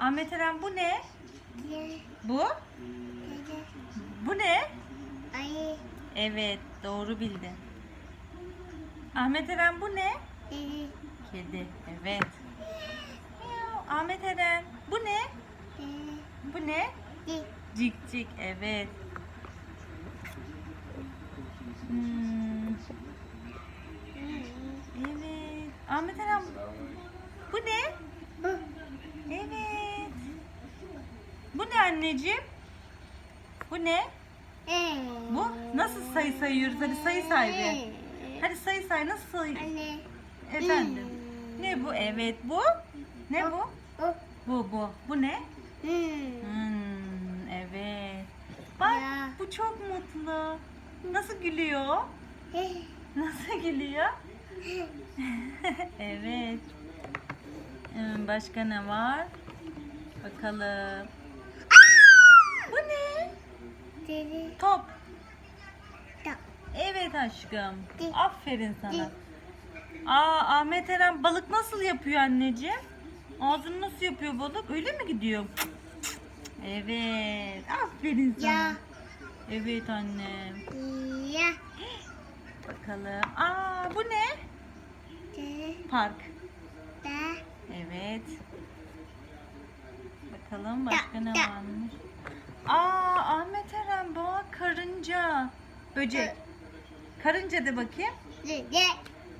Ahmet Eren bu ne? Ye. Bu? Bu ne? Ayı. Evet doğru bildin. Ahmet Eren bu ne? Kedi. Evet. Ahmet Eren bu ne? Bu ne? Di. Cik cik. Evet. Hmm, evet. Ahmet Eren bu ne? Bu. Evet. Bu ne anneciğim? Bu ne? Ee. Bu nasıl sayı sayıyoruz? Hadi sayı say bir. Hadi sayı say. Nasıl sayı? Anne. Efendim. Ne bu? Evet bu. Ne bu? Bu. Bu bu. Bu ne? Hmm. Hmm, evet. Bak Ya. bu çok mutlu. Nasıl gülüyor? Nasıl gülüyor? evet. Hmm, Başka ne var? Bakalım. Bu ne? Top. Evet aşkım. Di. Aferin sana. Di. Aa Ahmet Eren balık nasıl yapıyor anneciğim? Ağzını nasıl yapıyor balık? Öyle mi gidiyor? Evet. Aferin sana. Ya. Evet annem. Ya. Bakalım. Aa bu ne? Dede. Park. Da. Evet. Bakalım başka ne Da, da. varmış? Aa Ahmet Eren bak karınca. Böcek. Karınca de bakayım.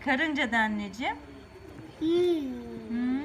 Karınca de anneciğim. Hmm.